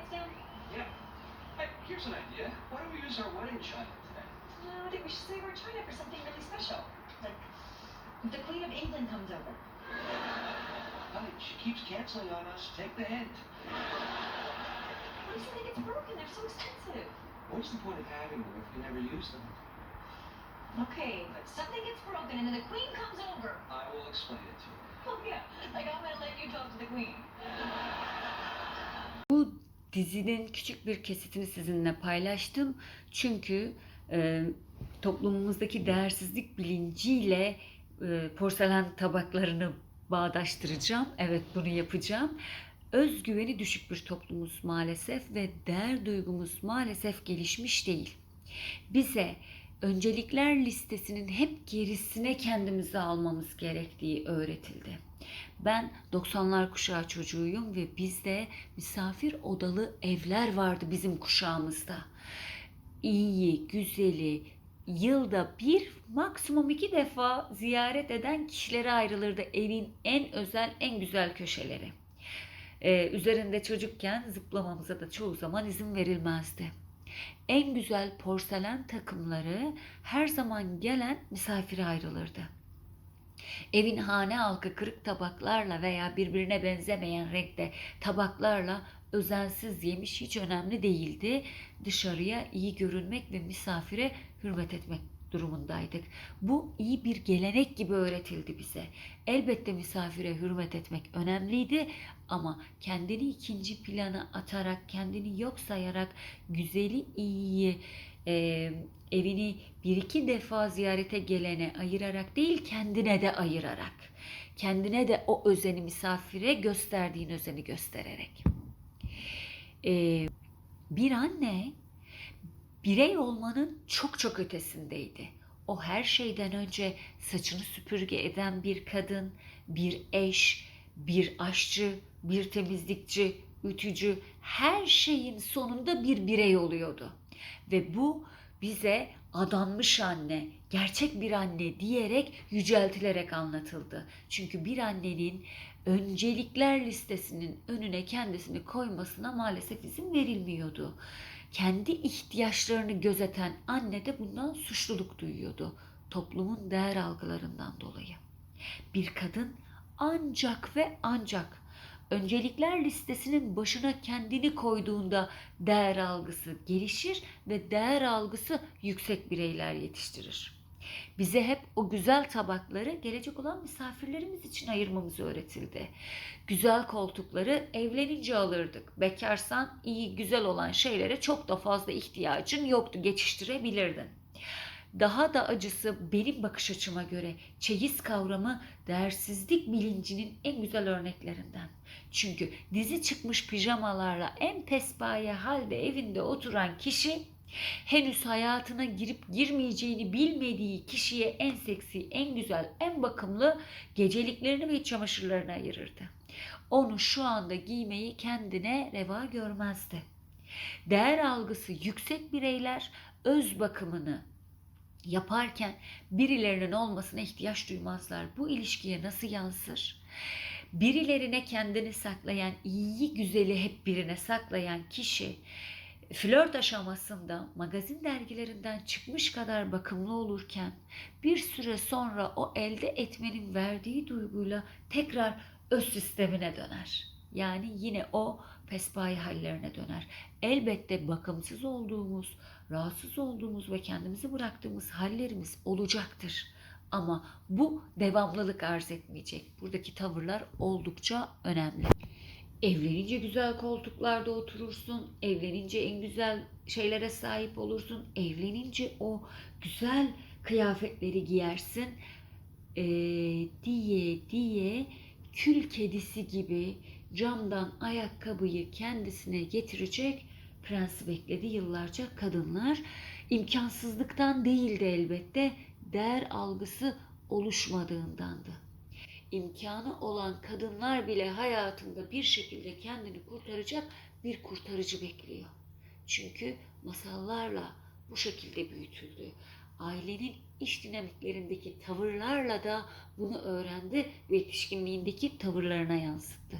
lights down? Yeah. Hey, here's an idea. Why don't we use our wedding china today? No, I think we should save our china for something really special. Like if the Queen of England comes over. Honey, she keeps canceling on us. Take the hint. What if something gets broken? They're so expensive. What's the point of having them if you never use them? Okay, but something gets broken and then the Queen comes over. I will explain it to you. Oh yeah, like I'm gonna let you talk to the Queen. Dizinin küçük bir kesitini sizinle paylaştım. Çünkü e, toplumumuzdaki değersizlik bilinciyle e, porselen tabaklarını bağdaştıracağım. Evet bunu yapacağım. Özgüveni düşük bir toplumuz maalesef ve değer duygumuz maalesef gelişmiş değil. Bize öncelikler listesinin hep gerisine kendimizi almamız gerektiği öğretildi. Ben 90'lar kuşağı çocuğuyum ve bizde misafir odalı evler vardı bizim kuşağımızda. İyi, güzeli, yılda bir maksimum iki defa ziyaret eden kişilere ayrılırdı evin en özel, en güzel köşeleri. Ee, üzerinde çocukken zıplamamıza da çoğu zaman izin verilmezdi. En güzel porselen takımları her zaman gelen misafire ayrılırdı. Evin hane halkı kırık tabaklarla veya birbirine benzemeyen renkte tabaklarla özensiz yemiş hiç önemli değildi. Dışarıya iyi görünmek ve misafire hürmet etmek durumundaydık. Bu iyi bir gelenek gibi öğretildi bize. Elbette misafire hürmet etmek önemliydi ama kendini ikinci plana atarak, kendini yok sayarak güzeli iyiyi, e, evini bir iki defa ziyarete gelene ayırarak değil kendine de ayırarak, kendine de o özeni misafire gösterdiğin özeni göstererek. E, bir anne birey olmanın çok çok ötesindeydi. O her şeyden önce saçını süpürge eden bir kadın, bir eş, bir aşçı, bir temizlikçi, ütücü, her şeyin sonunda bir birey oluyordu. Ve bu bize adanmış anne, gerçek bir anne diyerek yüceltilerek anlatıldı. Çünkü bir annenin öncelikler listesinin önüne kendisini koymasına maalesef izin verilmiyordu. Kendi ihtiyaçlarını gözeten anne de bundan suçluluk duyuyordu toplumun değer algılarından dolayı. Bir kadın ancak ve ancak öncelikler listesinin başına kendini koyduğunda değer algısı gelişir ve değer algısı yüksek bireyler yetiştirir. Bize hep o güzel tabakları gelecek olan misafirlerimiz için ayırmamız öğretildi. Güzel koltukları evlenince alırdık. Bekarsan iyi güzel olan şeylere çok da fazla ihtiyacın yoktu, geçiştirebilirdin. Daha da acısı benim bakış açıma göre çeyiz kavramı değersizlik bilincinin en güzel örneklerinden. Çünkü dizi çıkmış pijamalarla en pespaye halde evinde oturan kişi henüz hayatına girip girmeyeceğini bilmediği kişiye en seksi, en güzel, en bakımlı geceliklerini ve çamaşırlarını ayırırdı. Onu şu anda giymeyi kendine reva görmezdi. Değer algısı yüksek bireyler öz bakımını yaparken birilerinin olmasına ihtiyaç duymazlar. Bu ilişkiye nasıl yansır? Birilerine kendini saklayan, iyi güzeli hep birine saklayan kişi flört aşamasında magazin dergilerinden çıkmış kadar bakımlı olurken bir süre sonra o elde etmenin verdiği duyguyla tekrar öz sistemine döner. Yani yine o pespaye hallerine döner. Elbette bakımsız olduğumuz, rahatsız olduğumuz ve kendimizi bıraktığımız hallerimiz olacaktır. Ama bu devamlılık arz etmeyecek. Buradaki tavırlar oldukça önemli. Evlenince güzel koltuklarda oturursun. Evlenince en güzel şeylere sahip olursun. Evlenince o güzel kıyafetleri giyersin. Ee, diye diye kül kedisi gibi camdan ayakkabıyı kendisine getirecek prensi bekledi yıllarca kadınlar. İmkansızlıktan değildi elbette, değer algısı oluşmadığındandı imkanı olan kadınlar bile hayatında bir şekilde kendini kurtaracak bir kurtarıcı bekliyor. Çünkü masallarla bu şekilde büyütüldü. Ailenin iş dinamiklerindeki tavırlarla da bunu öğrendi ve yetişkinliğindeki tavırlarına yansıttı.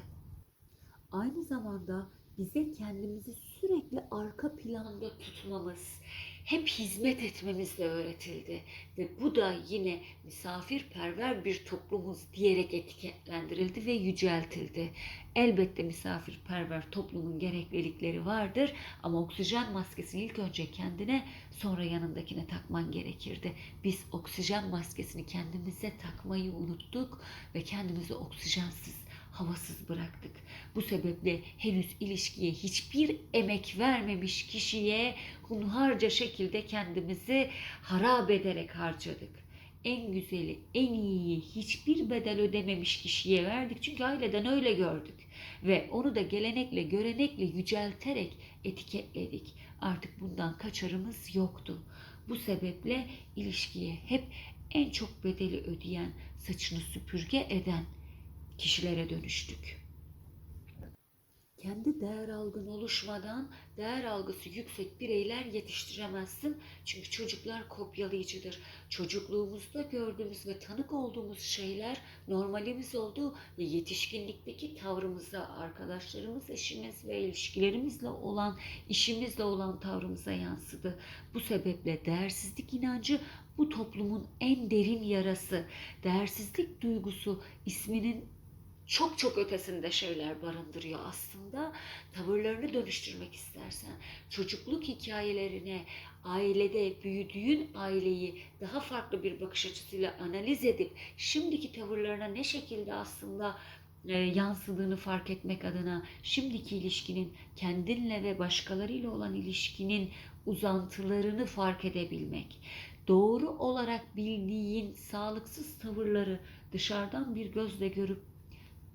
Aynı zamanda bize kendimizi sürekli arka planda tutmamız, hep hizmet etmemiz de öğretildi. Ve bu da yine misafirperver bir toplumuz diyerek etiketlendirildi ve yüceltildi. Elbette misafirperver toplumun gereklilikleri vardır ama oksijen maskesini ilk önce kendine sonra yanındakine takman gerekirdi. Biz oksijen maskesini kendimize takmayı unuttuk ve kendimizi oksijensiz, havasız bıraktık. Bu sebeple henüz ilişkiye hiçbir emek vermemiş kişiye hunharca şekilde kendimizi harap ederek harcadık. En güzeli, en iyiyi hiçbir bedel ödememiş kişiye verdik. Çünkü aileden öyle gördük. Ve onu da gelenekle, görenekle yücelterek etiketledik. Artık bundan kaçarımız yoktu. Bu sebeple ilişkiye hep en çok bedeli ödeyen, saçını süpürge eden kişilere dönüştük. Kendi değer algın oluşmadan değer algısı yüksek bireyler yetiştiremezsin. Çünkü çocuklar kopyalayıcıdır. Çocukluğumuzda gördüğümüz ve tanık olduğumuz şeyler normalimiz oldu ve yetişkinlikteki tavrımıza, arkadaşlarımız, eşimiz ve ilişkilerimizle olan, işimizle olan tavrımıza yansıdı. Bu sebeple değersizlik inancı bu toplumun en derin yarası. Değersizlik duygusu isminin çok çok ötesinde şeyler barındırıyor aslında. Tavırlarını dönüştürmek istersen, çocukluk hikayelerine, ailede büyüdüğün aileyi daha farklı bir bakış açısıyla analiz edip şimdiki tavırlarına ne şekilde aslında e, yansıdığını fark etmek adına şimdiki ilişkinin kendinle ve başkalarıyla olan ilişkinin uzantılarını fark edebilmek. Doğru olarak bildiğin sağlıksız tavırları dışarıdan bir gözle görüp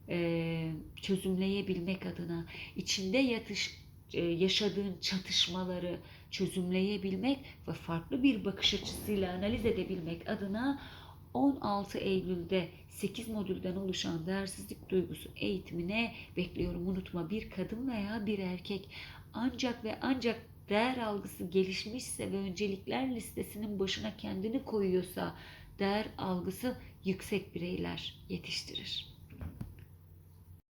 e, çözümleyebilmek adına içinde yatış e, yaşadığın çatışmaları çözümleyebilmek ve farklı bir bakış açısıyla analiz edebilmek adına 16 Eylül'de 8 modülden oluşan değersizlik duygusu eğitimine bekliyorum. Unutma bir kadın veya bir erkek ancak ve ancak değer algısı gelişmişse ve öncelikler listesinin başına kendini koyuyorsa değer algısı yüksek bireyler yetiştirir.